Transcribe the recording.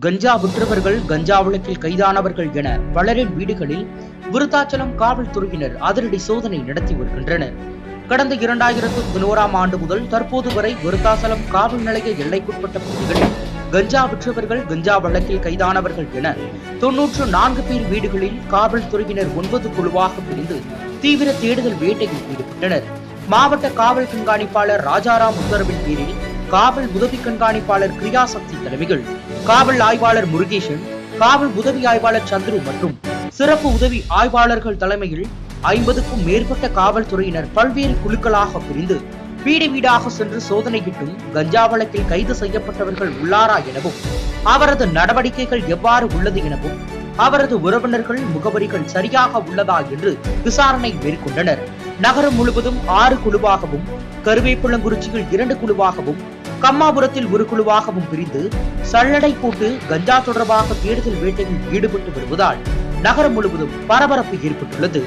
கஞ்சா விற்றவர்கள் கஞ்சா வழக்கில் கைதானவர்கள் என பலரின் வீடுகளில் விருத்தாச்சலம் காவல்துறையினர் அதிரடி சோதனை நடத்தி வருகின்றனர். கடந்த இரண்டாயிரத்து பதினோராம் ஆண்டு முதல் தற்போது வரை விருத்தாச்சலம் காவல் நிலைய எல்லைக்குட்பட்ட பகுதிகளில் கஞ்சா விற்றவர்கள் கஞ்சா வழக்கில் கைதானவர்கள் என தொன்னூற்று நான்கு பேர் வீடுகளில் காவல்துறையினர் ஒன்பது குழுவாக பிரிந்து தீவிர தேடுதல் வேட்டையில் ஈடுபட்டனர். மாவட்ட காவல் கண்காணிப்பாளர் ராஜாராம் உத்தரவின் பேரில் காவல் உதவி கண்காணிப்பாளர் கிரியா சக்தி தலைமைகள் காவல் ஆய்வாளர் முருகேசன் காவல் உதவி ஆய்வாளர் சந்துரு மற்றும் சிறப்பு உதவி ஆய்வாளர்கள் தலைமையில் ஐம்பதுக்கும் மேற்பட்ட காவல்துறையினர் பல்வேறு குழுக்களாக பிரிந்து வீடு வீடாக சென்று சோதனையிட்டும் கஞ்சா வழக்கில் கைது செய்யப்பட்டவர்கள் உள்ளாரா எனவும் அவரது நடவடிக்கைகள் எவ்வாறு உள்ளது எனவும் அவரது உறவினர்கள் முகவரிகள் சரியாக உள்ளதா என்று விசாரணை மேற்கொண்டனர். நகரம் முழுவதும் ஆறு குழுவாகவும் கருவேப்பிளங்குறிச்சியில் இரண்டு குழுவாகவும் கம்மாபுரத்தில் ஒரு குழுவாகவும் பிரிந்து சல்லடை போட்டு கஞ்சா தொடர்பாக தேடுதல் வேட்டையில் ஈடுபட்டு வருவதால் நகரம் முழுவதும் பரபரப்பு ஏற்பட்டுள்ளது.